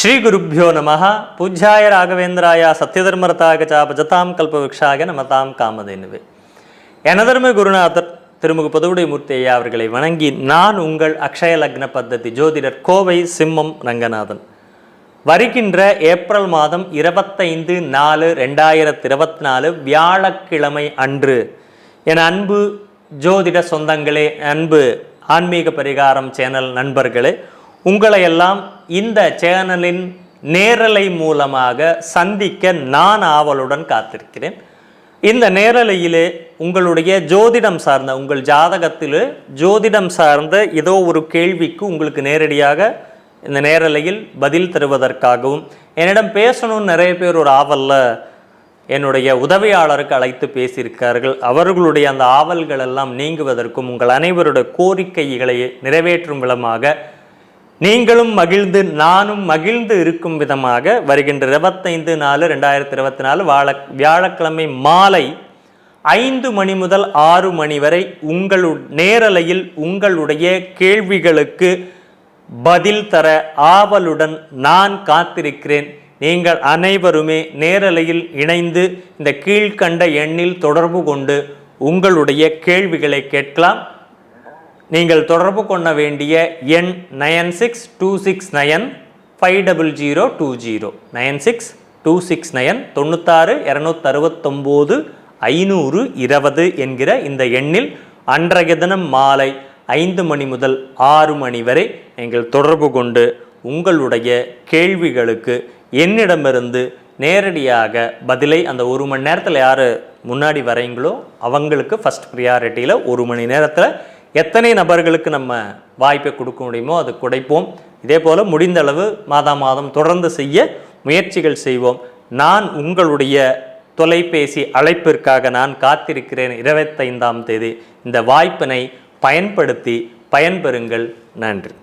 ஸ்ரீ ஸ்ரீகுருப்போ நம பூஜ்யாய ராகவேந்திராய சத்யதர்மரதாக பஜதாம் கல்பவృక్షாக நமதாம் காமதேனுவே. எனதர்ம குருநாதர் திருமுகு பதுவுடை மூர்த்தி ஐயா அவர்களை வணங்கி நான் உங்கள் அக்ஷய லக்ன பத்ததி ஜோதிடர் கோவை சிம்மம் ரங்கநாதன். வருகின்ற ஏப்ரல் மாதம் இருபத்தைந்து நாலு ரெண்டாயிரத்தி இருபத்தி நாலு வியாழக்கிழமை அன்று என அன்பு ஜோதிட சொந்தங்களே அன்பு ஆன்மீக பரிகாரம் சேனல் நண்பர்களே உங்களை எல்லாம் இந்த சேனலின் நேரலை மூலமாக சந்திக்க நான் ஆவலுடன் காத்திருக்கிறேன். இந்த நேரலையிலே உங்களுடைய ஜோதிடம் சார்ந்த உங்கள் ஜாதகத்தில் ஜோதிடம் சார்ந்த ஏதோ ஒரு கேள்விக்கு உங்களுக்கு நேரடியாக இந்த நேரலையில் பதில் தருவதற்காகவும் என்னிடம் பேசணும்னு நிறைய பேர் ஒரு ஆவலில் என்னுடைய உதவியாளருக்கு அழைத்து பேசியிருக்கார்கள். அவர்களுடைய அந்த ஆவல்கள் எல்லாம் நீங்குவதற்கும் உங்கள் அனைவருடைய கோரிக்கைகளை நிறைவேற்றும் விதமாக நீங்களும் மகிழ்ந்து நானும் மகிழ்ந்து இருக்கும் விதமாக வருகின்ற இருபத்தைந்து நாலு ரெண்டாயிரத்தி இருபத்தி நாலு வாழ வியாழக்கிழமை மாலை ஐந்து மணி முதல் ஆறு மணி வரை உங்களு நேரலையில் உங்களுடைய கேள்விகளுக்கு பதில் தர ஆவலுடன் நான் காத்திருக்கிறேன். நீங்கள் அனைவருமே நேரலையில் இணைந்து இந்த கீழ்கண்ட எண்ணில் தொடர்பு கொண்டு உங்களுடைய கேள்விகளை கேட்கலாம். நீங்கள் தொடர்பு கொள்ள வேண்டிய எண் nine six two six nine five double zero two zero. Nine six two six nine தொண்ணூத்தாறு இரநூத்தறுபத்தொம்போது ஐநூறு இருபது என்கிற இந்த எண்ணில் அன்றைய தினம் மாலை ஐந்து மணி முதல் ஆறு மணி வரை நீங்கள் தொடர்பு கொண்டு உங்களுடைய கேள்விகளுக்கு என்னிடமிருந்து நேரடியாக பதிலை அந்த ஒரு மணி நேரத்தில் யார் முன்னாடி வரீங்களோ அவங்களுக்கு ஃபஸ்ட் ப்ரியாரிட்டியில் ஒரு மணி நேரத்தில் எத்தனை நபர்களுக்கு நம்ம வாய்ப்பை கொடுக்க முடியுமோ அது குடைப்போம் இதே போல் முடிந்தளவு மாதா மாதம் தொடர்ந்து செய்ய முயற்சிகள் செய்வோம். நான் உங்களுடைய தொலைபேசி அழைப்பிற்காக நான் காத்திருக்கிறேன் இருபத்தைந்தாம் தேதி. இந்த வாய்ப்பினை பயன்படுத்தி பயன்பெறுங்கள். நன்றி.